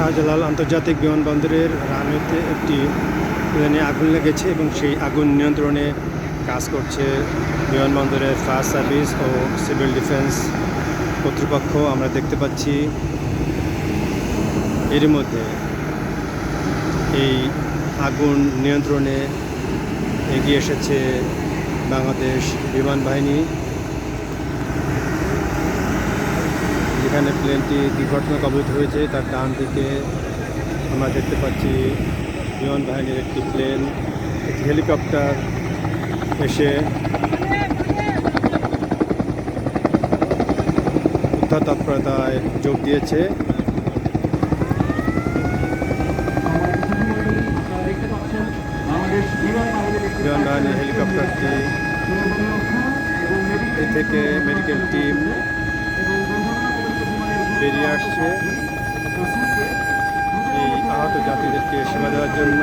শাহজালাল আন্তর্জাতিক বিমানবন্দরের রানওয়েতে একটি প্লেনে আগুন লেগেছে এবং সেই আগুন নিয়ন্ত্রণে কাজ করছে বিমানবন্দরের ফায়ার সার্ভিস ও সিভিল ডিফেন্স কর্তৃপক্ষ। আমরা দেখতে পাচ্ছি এর মধ্যে এই আগুন নিয়ন্ত্রণে এগিয়ে এসেছে বাংলাদেশ বিমান বাহিনী। যেখানে প্লেনটি দুর্ঘটনা কবলিত হয়েছে, তার ডান দিকে আমরা দেখতে পাচ্ছি বিমান বাহিনীর একটি প্লেন একটি হেলিকপ্টার এসে উদ্ধার তৎপরতায় যোগ দিয়েছে। বিমান বাহিনীর হেলিকপ্টারটি থেকে মেডিকেল টিম বেরিয়ে আসছে এই আহত যাত্রীদেরকে সেবা দেওয়ার জন্য।